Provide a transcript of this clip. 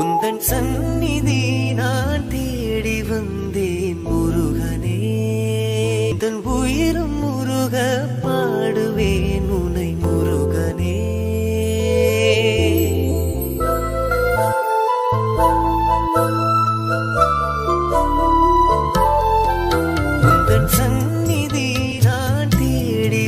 உந்தன் சந்நிதி நான் தேடி வந்தேன் முருகனே. தன் உயிரும் முருக பாடுவேன் உனை முருகனே. உந்தன் சந்நிதி நான் தேடி